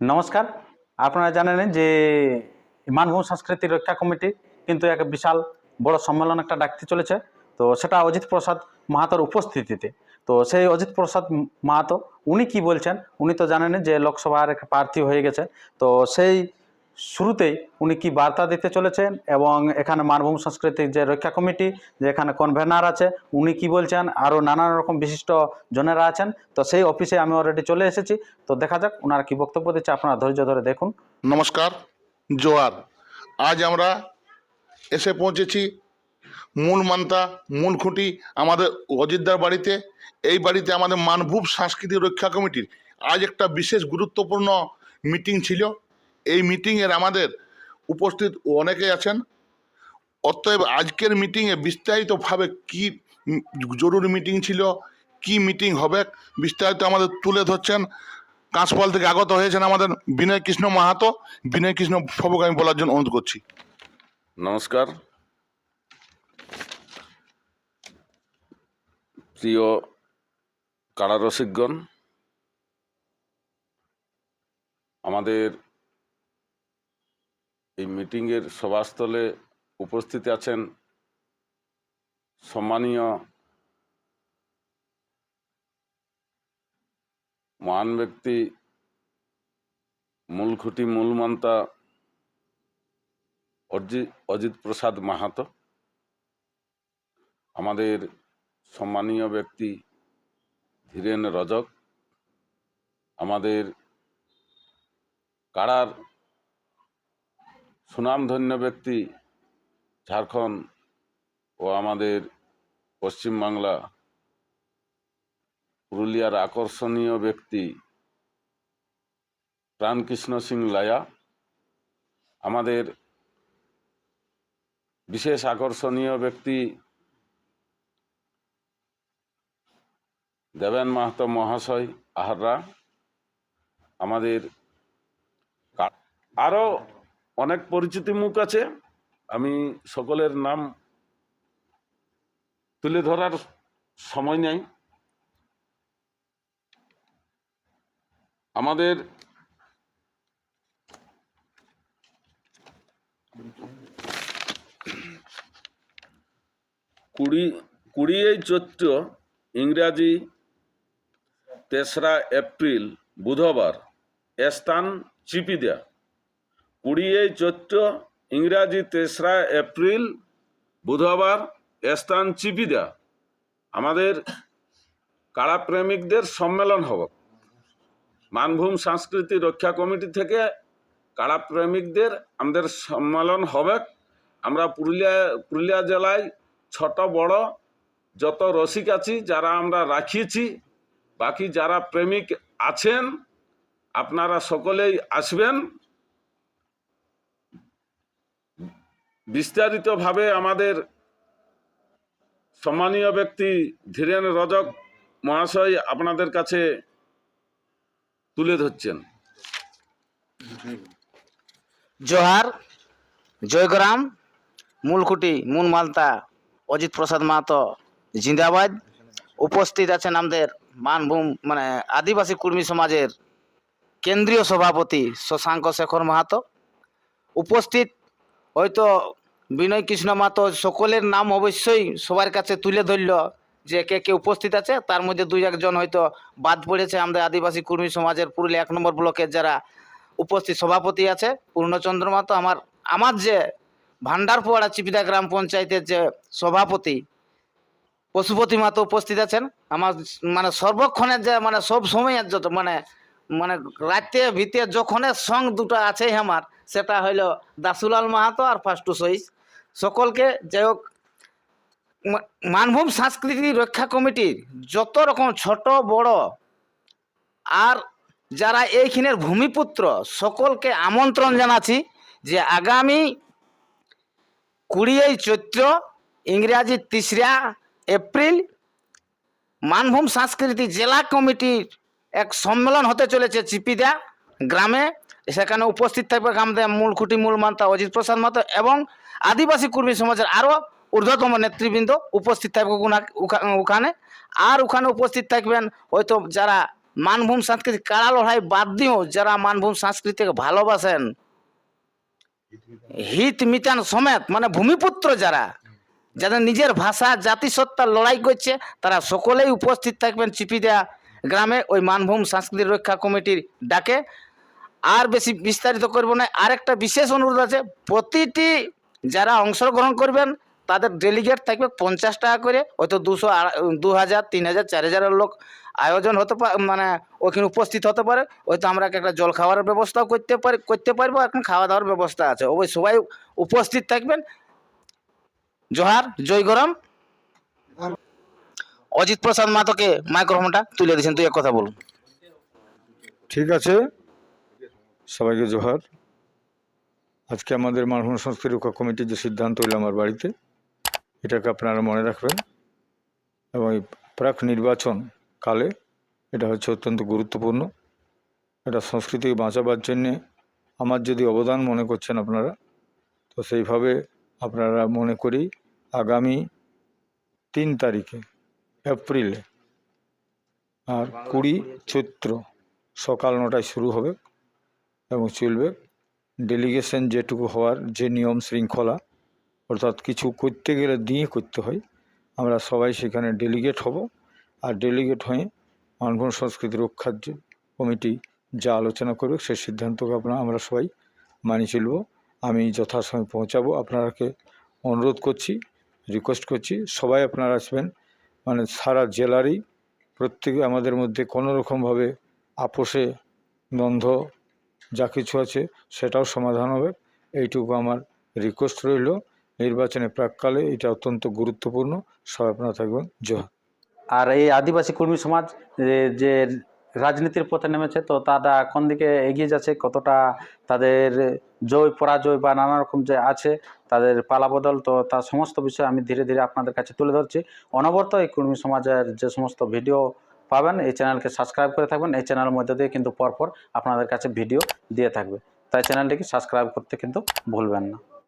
নমস্কার। আপনারা জানেন যে মানভূম সংস্কৃতি রক্ষা কমিটি কিন্তু এক বিশাল বড় সম্মেলন একটা ডাকতে চলেছে। তো সেটা অজিত প্রসাদ মাহাতোর উপস্থিতিতে। তো সেই অজিত প্রসাদ মাহাতো, উনি কি বলছেন? উনি তো জানেন যে লোকসভার প্রার্থী হয়ে গেছে। তো সেই শুরুতেই উনি কি বার্তা দিতে চলেছেন এবং এখানে মানভূম সংস্কৃতির যে রক্ষা কমিটি, যে এখানে কনভেনার আছে, উনি কি বলছেন? আরও নানান রকম বিশিষ্ট জনেরা আছেন। তো সেই অফিসে আমি অলরেডি চলে এসেছি। তো দেখা যাক ওনারা কি বক্তব্য দিচ্ছে। আপনারা ধৈর্য ধরে দেখুন। নমস্কার, জোয়ার। আজ আমরা এসে পৌঁছেছি মূল মান্তা, মূল খুঁটি আমাদের অযোধ্যার বাড়িতে। এই বাড়িতে আমাদের মানভূম সাংস্কৃতিক রক্ষা কমিটির আজ একটা বিশেষ গুরুত্বপূর্ণ মিটিং ছিল। এই মিটিংয়ের আমাদের উপস্থিত অনেকে আছেন। অতএব আজকের মিটিংয়ে বিস্তারিতভাবে কি জরুরি মিটিং ছিল, কি মিটিং হবে, বিস্তারিত আমাদের তুলে ধরছেন। কাঁচপাল থেকে আগত হয়েছেন আমাদের বিনয় কৃষ্ণ মাহাতো। বিনয় কৃষ্ণ সবকে আমি বলার জন্য অনুরোধ করছি। নমস্কার। প্রিয় কারারসিকগণ, আমাদের এই মিটিংয়ের সভাস্থলে উপস্থিত আছেন সম্মানীয় মহান ব্যক্তি, মূলখুঁটি মূলমন্তা অজি অজিত প্রসাদ মাহাতো, আমাদের সম্মানীয় ব্যক্তি ধীরেন রজক, আমাদের কারার সুনামধন্য ব্যক্তি ঝাড়খণ্ড ও আমাদের পশ্চিমবাংলা পুরুলিয়ার আকর্ষণীয় ব্যক্তি প্রাণকৃষ্ণ সিং লায়া, আমাদের বিশেষ আকর্ষণীয় ব্যক্তি দেবেন মাহাতো মহাশয় আহাররা, আমাদের আরও অনেক পরিচিতি মুখ আছে। আমি সকলের নাম তুলে ধরার সময় নেই। আমাদের কুড়ি কুড়িই চৈত্র, ইংরাজি, তেসরা এপ্রিল, বুধবার স্থান চিপিদা কুড়িই চৈত্র, ইংরাজি তেসরা এপ্রিল, বুধবার স্থান চিপিদা আমাদের কারাপ্রেমিকদের সম্মেলন হবে। মানভূম সংস্কৃতি রক্ষা কমিটি থেকে কারাপ্রেমিকদের আমাদের সম্মেলন হবে। আমরা পুরুলিয়া পুরুলিয়া জেলায় ছোট, বড় যত রসিক আছি, যারা আমরা রাখিয়েছি, বাকি যারা প্রেমিক আছেন, আপনারা সকলেই আসবেন। বিস্তারিতভাবে আমাদের সম্মানীয় ব্যক্তি ধীরেন রজক মহাশয় আপনাদের কাছে তুলে ধরছেন। জোহার, জয়গ্রাম, মূলকুটি মূল মালতা অজিত প্রসাদ মাহাতো, জিন্দাবাদ। উপস্থিত আছেন আমাদের মানভূম মানে আদিবাসী কর্মী সমাজের কেন্দ্রীয় সভাপতি শশাঙ্ক শেখর মাহাতো। উপস্থিত হয়তো বিনয় কৃষ্ণ মাহাতো সকলের নাম অবশ্যই সবার কাছে তুলে ধরল যে কে কে উপস্থিত আছে। তার মধ্যে দুই একজন হয়তো বাদ পড়েছে। আমাদের আদিবাসী কর্মী সমাজের পুরুলিয়া এক নম্বর ব্লকের যারা উপস্থিত সভাপতি আছে, পূর্ণচন্দ্র মাহাতো আমার আমার যে ভান্ডারপোয়াড়া চিপিদা গ্রাম পঞ্চায়েতের যে সভাপতি, পশুপতি মাহাতো উপস্থিত আছেন। আমার মানে সর্বক্ষণের যে মানে সব সময়ের যত মানে মানে রাতে ভিতে যখনের সং দুটো আছেই আমার, সেটা হইল দাসুলাল মাহাতো আর ফাস্টু সইস সকলকে যাই হোক মানভূম সাংস্কৃতিক রক্ষা কমিটির যত রকম ছোট, বড়, আর যারা এইখানের ভূমিপুত্র, সকলকে আমন্ত্রণ জানাচ্ছি যে আগামী কুড়িই চৈত্র, ইংরাজি তিসরা এপ্রিল, মানভূম সাংস্কৃতিক জেলা কমিটির এক সম্মেলন হতে চলেছে চিপিদা গ্রামে। সেখানে উপস্থিত থাকবে আমাদের মূল খুঁটি, মূল মান্তা অজিত প্রসাদ মাতো এবং আদিবাসী কর্মী সমাজের আরও ঊর্ধ্বতম নেতৃবৃন্দ উপস্থিত থাকবে ওখানে আর ওখানে উপস্থিত থাকবেন হয়তো যারা মানভূম সাংস্কৃতিক কাড়া লড়াই বাদ দিয়েও যারা মানভূম সংস্কৃতিকে ভালোবাসেন, হিত মিতান সমেত মানে ভূমিপুত্র যারা, যাদের নিজের ভাষা জাতিসত্তার লড়াই করছে, তারা সকলেই উপস্থিত থাকবেন চিপিদা গ্রামে ওই মানভূম সাংস্কৃতিক রক্ষা কমিটির ডাকে। আর বেশি বিস্তারিত করব না। আর একটা বিশেষ অনুরোধ আছে, প্রতিটি যারা অংশগ্রহণ করবেন, তাদের ডেলিগেট থাকবে পঞ্চাশ টাকা করে, হয়তো দুশো দু হাজার, তিন হাজার, চার হাজারের লোক আয়োজন হতে পারে মানে ওখানে উপস্থিত হতে পারে। হয়তো আমরা একটা জল খাওয়ার ব্যবস্থাও করতে পারি, করতে পারব এখন খাওয়া দাওয়ার ব্যবস্থা আছে। ওই সবাই উপস্থিত থাকবেন। জোহার, জয় গরম। অজিত প্রসাদ মাতকে মাইক্রোফোনটা তুলে দিয়েছেন, তুই এক কথা বলুন ঠিক আছে। সবাইকে জোহার। আজকে আমাদের মানভূম সংস্কৃতি রক্ষা কমিটির যে সিদ্ধান্ত হইল আমার বাড়িতে, এটাকে আপনারা মনে রাখবেন। এবং এই প্রাক নির্বাচন কালে এটা হচ্ছে অত্যন্ত গুরুত্বপূর্ণ। এটা সংস্কৃতিকে বাঁচাবার জন্যে আমার যদি অবদান মনে করছেন আপনারা, তো সেইভাবে আপনারা মনে করি আগামী তিন তারিখে এপ্রিলে আর কুড়ি চৈত্র সকাল নটায় শুরু হবে। এবং চলবে। ডেলিগেশন যেটুকু হওয়ার যে নিয়ম শৃঙ্খলা, অর্থাৎ কিছু করতে গেলে দিয়ে করতে হয়, আমরা সবাই সেখানে ডেলিগেট হব। আর ডেলিগেট হয়ে মানভূম সংস্কৃতি রক্ষার যে কমিটি যা আলোচনা করবে সেই সিদ্ধান্তকে আপনার আমরা সবাই মানি চলব। আমি যথাসময়ে পৌঁছাবো। আপনারাকে অনুরোধ করছি রিকোয়েস্ট করছি, সবাই আপনারা আসবেন। মানে সারা জেলারই প্রত্যেকে আমাদের মধ্যে কোনো রকমভাবে আপোষে দ্বন্দ্ব যা কিছু আছে সেটাও সমাধান হবে। এইটুকু আমার রিকোয়েস্ট রইল। নির্বাচনে প্রাককালে এটা অত্যন্ত গুরুত্বপূর্ণ। সবাই আপনারা থাকবেন। জয় আর এই আদিবাসী কর্মী সমাজ যে রাজনীতির পথে নেমেছে, তো তারা কোন দিকে এগিয়ে যাচ্ছে, কতটা তাদের জয়, পরাজয় বা নানা রকম যে আছে, তাদের পালাবদল, তো তার সমস্ত বিষয় আমি ধীরে ধীরে আপনাদের কাছে তুলে ধরছি। অনবরত এই কর্মী সমাজের যে সমস্ত ভিডিও পাবেন। এই চ্যানেলকে সাবস্ক্রাইব করে থাকবেন। এই চ্যানেলের মধ্যে দিয়ে কিন্তু পরপর আপনাদের কাছে ভিডিও দিয়ে থাকবে। তাই চ্যানেলটিকে সাবস্ক্রাইব করতে কিন্তু ভুলবেন না।